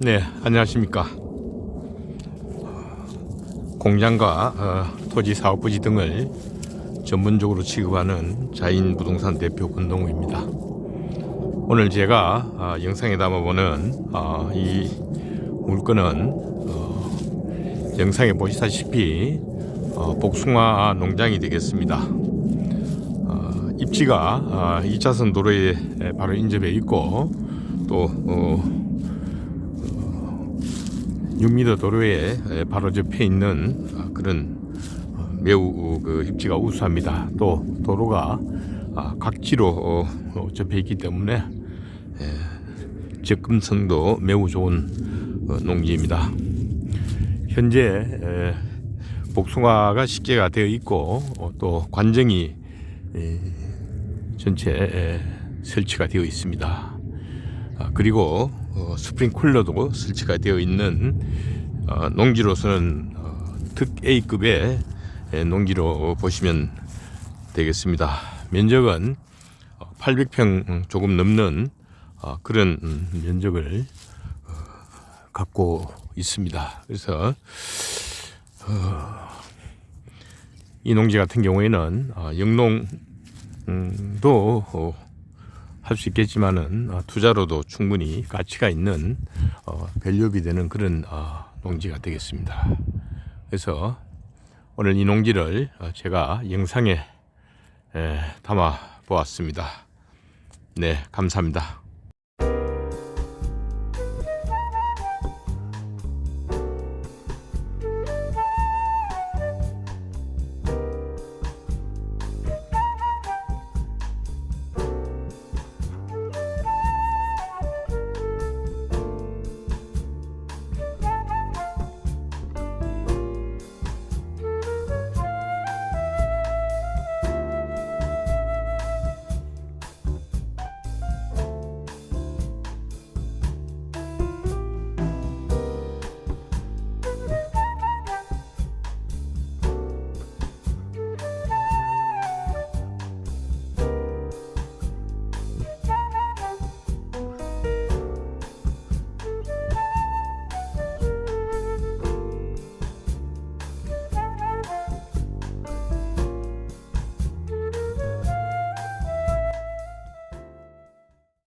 네, 안녕하십니까. 공장과 어, 토지 사업 부지 등을 전문적으로 취급하는 자인 부동산 대표 권동우입니다. 오늘 제가 아, 영상에 담아보는 아, 이 물건은 어, 영상에 보시다시피 어, 복숭아 농장이 되겠습니다. 어, 입지가 아, 2차선 도로에 바로 인접해 있고 또 어, 6m 도로에 바로 옆에 있는 아, 그런 어, 매우 그 입지가 우수합니다. 또 도로가 아, 각지로 어, 어, 접해 있기 때문에 예, 접근성도 매우 좋은 어, 농지입니다. 현재 에, 복숭아가 식재가 되어 있고 어, 또 관정이 에, 전체 에, 설치가 되어 있습니다. 아, 그리고 어, 스프링 쿨러도 설치가 되어 있는 어, 농지로서는 어, 특 A급의 에, 농지로 보시면 되겠습니다. 면적은 800평 조금 넘는 어, 그런 음, 면적을 어, 갖고 있습니다. 그래서 어, 이 농지 같은 경우에는 어, 영농도 어, 할 수 있겠지만은 어, 투자로도 충분히 가치가 있는 어, 밸류업이 되는 그런 어, 농지가 되겠습니다. 그래서 오늘 이 농지를 어, 제가 영상에 에, 담아 보았습니다. 네, 감사합니다.